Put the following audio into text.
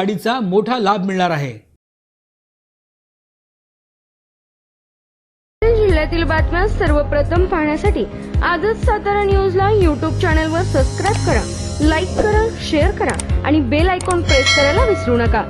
वाढीचा मोठा लाभ मिळणार आहे. जिल्ह्यातील बातम्या सर्वप्रथम पाहण्यासाठी आजच सातारा न्यूजला यूट्यूब चॅनलवर सबस्क्राईब करा लाईक करा शेअर करा आणि बेल आयकॉन प्रेस करायला विसरू नका.